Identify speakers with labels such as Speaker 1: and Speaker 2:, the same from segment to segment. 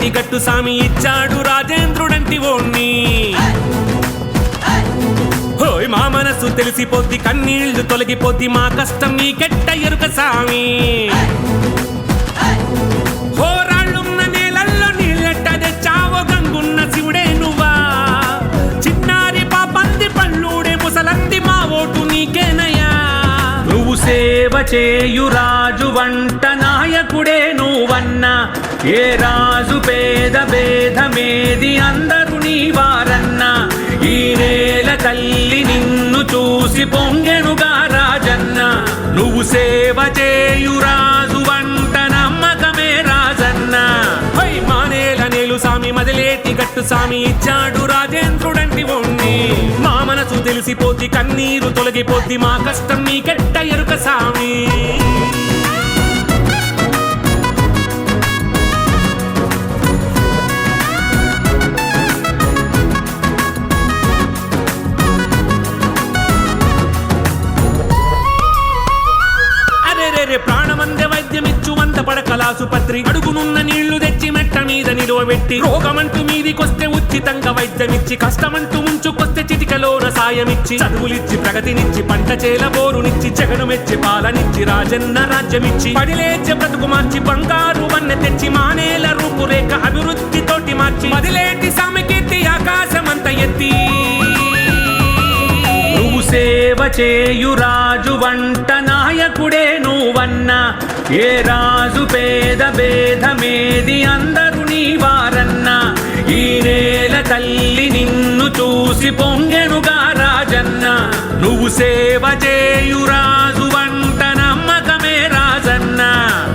Speaker 1: చేతి గట్టు సామి ఇచ్చాడు రాజేంద్రుడంటి ఓణ్ణి. హోయ్ మా మనసు తెలిసిపోద్ది కన్నీళ్ళు తొలగిపోద్ది మా కష్టం నీకెట్ట ఎరుక సామి. హోరాళ్ళున్న నేలల్లో నీళ్ళెట్ట తెచ్చావో గంగున్న శివుడే నువ్వా. చిన్నారి పాపంది పళ్ళుడే ముసలంది మా ఓటు నీకేనయ్యా. నువ్వు సేవ చేయు రాజు వంట నాయకుడే నువ్వన్న. ఏ రాజు పేద భేదమేది అందరు నీ వారన్న ఈ నేల తల్లి నిన్ను చూసి పొంగెనుగా రాజన్న. నువ్వు సేవ చేయు రాజు వంట నమ్మకమే రాజన్న. హై మానేల నేలు సామి మదిలేటి గట్టు సామి ఇచ్చాడు రాజేంద్రుడంటి ఉండి మా మనసు తెలిసిపోద్ది కన్నీరు తొలగిపోద్ది మా కష్టం నీకెట్ట ఎరుక సామి. ఆసుపత్రి అడుగునున్న నీళ్ళు తెచ్చి మెట్ట మీద నిలువబెట్టి రోగమంటూ మీదికొస్తే ఉచితంగా వైద్యమిచ్చి కష్టమంటూ ముంచుకొస్తే చిటికలో రసాయమిచ్చి చదువులిచ్చి ప్రగతినిచ్చి పంట చేల బోరునిచ్చి జగను మెచ్చి పాలనిచ్చి రాజన్న రాజ్యమిచ్చి పడిలేచే బ్రతుకు మార్చి బంగారు వన్నె తెచ్చి మానేల రూపురేఖ అభివృద్ధి తోటి మార్చి మదిలేటి సామెకెత్తి ఆకాశమంత ఎత్తి. నువ్వు సేవ చేయు రాజు వంట నాయకుడే నువ్వన్నా. ఏ రాజు పేద భేదమేది అందరు నీ వారన్న ఈ నేల తల్లి నిన్ను చూసి పొంగెనుగా రాజన్న. నువ్వు సేవ చేయు రాజు వంట నమ్మకమే రాజన్న.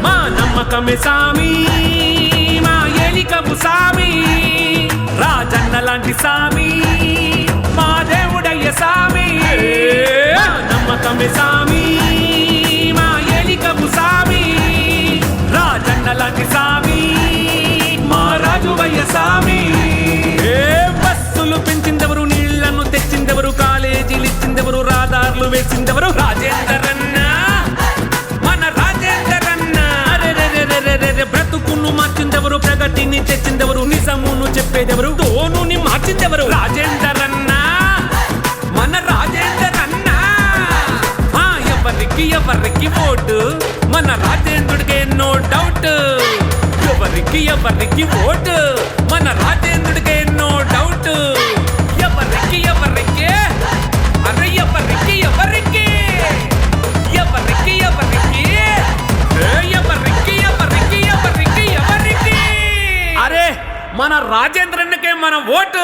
Speaker 1: మా నమ్మకమే సామి మా ఎలికపు సామి. రాజన్న లాంటి సామి మా దేవుడయ్య సామి. నమ్మకమే సామి. చేసిందెవరు? వేసిందెవరు రాజేందరన్న. మన రాజేందరన్న. అరెరెరెరెరెరె, బ్రతుకును మార్చిందెవరు? ప్రగతిని తెచ్చిందెవరు? నిజమును చెప్పేదెవరు? డోనుని మార్చిందెవరు? రాజేందరన్న. మన రాజేందరన్న. ఆ, ఎవరికి ఎవరికి ఓటు? మన రాజేంద్రుడికే నో డౌట్. ఎవరికి ఎవరికి ఓటు? మన రాజ మన రాజేంద్రన్నకే మన ఓటు.